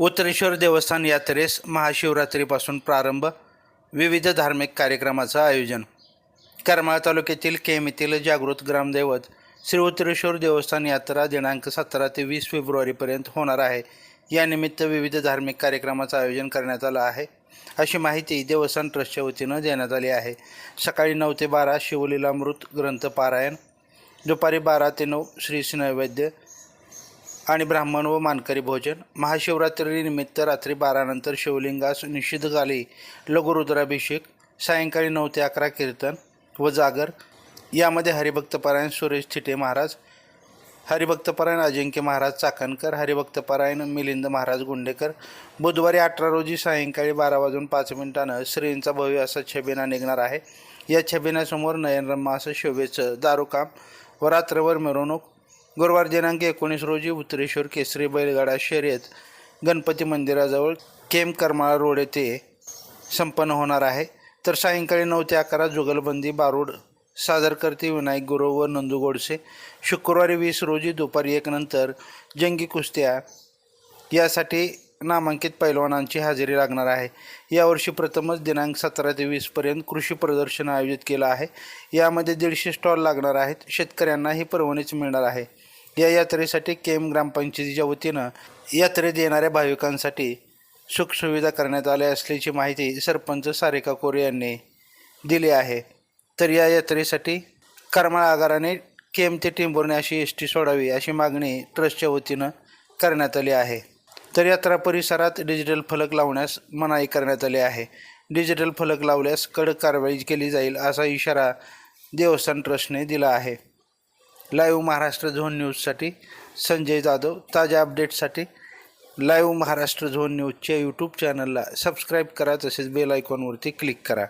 उत्तरेश्वर देवस्थान यात्रेस महाशिवरात्रीपासून प्रारंभ विविध धार्मिक कार्यक्रमाचं आयोजन. करमाळ तालुक्यातील केम येथील जागृत ग्रामदैवत श्री उत्तरेश्वर देवस्थान यात्रा दिनांक सतरा ते वीस फेब्रुवारीपर्यंत होणार आहे. यानिमित्त विविध धार्मिक कार्यक्रमाचं आयोजन करण्यात आलं आहे. अशी माहिती देवस्थान ट्रस्टच्या वतीनं देण्यात आली आहे. सकाळी नऊ ते बारा शिवलीलामृत ग्रंथ पारायण दुपारी बारा ते नऊ श्री नैवेद्य आणि ब्राह्मण व मानकरी भोजन. महाशिवरात्रीनिमित्त रात्री बारानंतर शिवलिंगास निषिद्धकाली लघुरुद्राभिषेक सायंकाळी नऊ ते अकरा कीर्तन व जागर. यामध्ये हरिभक्तपरायण सुरेश थिटे महाराज हरिभक्तपरायण अजिंक्य महाराज चाकणकर हरिभक्तपरायण मिलिंद महाराज गुंडेकर. बुधवारी अठरा रोजी सायंकाळी बारा वाजून पाच मिनिटानं श्रींचा भव्य असा छबिना निघणार आहे. या छबिनासमोर नयनरम्मा असं शोभेचं दारूकाम व रात्रभर मिरवणूक गुरुवार दिनांक एकोणीस रोजी उत्तरेश्वर केसरी बैलगाडा शर्यत गणपती मंदिराजवळ केम करमाळा रोड येथे संपन्न होणार आहे. तर सायंकाळी नऊ ते अकरा जुगलबंदी बारूड सादरकर्ते विनायक गुरव व नंदू गोडसे. शुक्रवारी वीस रोजी दुपारी एक नंतर जंगी कुस्त्या यासाठी नामांकित पैलवानांची हजेरी लागणार आहे. यावर्षी प्रथमच दिनांक सतरा ते वीसपर्यंत कृषी प्रदर्शन आयोजित केलं आहे. यामध्ये दीडशे स्टॉल लागणार आहेत. शेतकऱ्यांनाही परवानगी मिळणार आहे. या यात्रेसाठी केम ग्रामपंचायतीच्या वतीनं यात्रेत येणाऱ्या भाविकांसाठी सुखसुविधा करण्यात आल्या असल्याची माहिती सरपंच सारिका कोरे यांनी दिली आहे. तर या यात्रेसाठी करमाळ आगाराने केम ते टिंबोरणे अशी एस टी सोडावी अशी मागणी ट्रस्टच्या वतीनं करण्यात आली आहे. तर यात्रा परिसरात डिजिटल फलक लावण्यास मनाई करण्यात आली आहे. डिजिटल फलक लावल्यास कडक कारवाई केली जाईल असा इशारा देवस्थान ट्रस्टने दिला आहे. लाईव्ह महाराष्ट्र झोन न्यूजसाठी संजय जाधव. ताज्या अपडेट्ससाठी लाईव्ह महाराष्ट्र झोन न्यूजच्या यूट्यूब चॅनलला सबस्क्राईब करा तसेच बेल आयकॉनवरती क्लिक करा.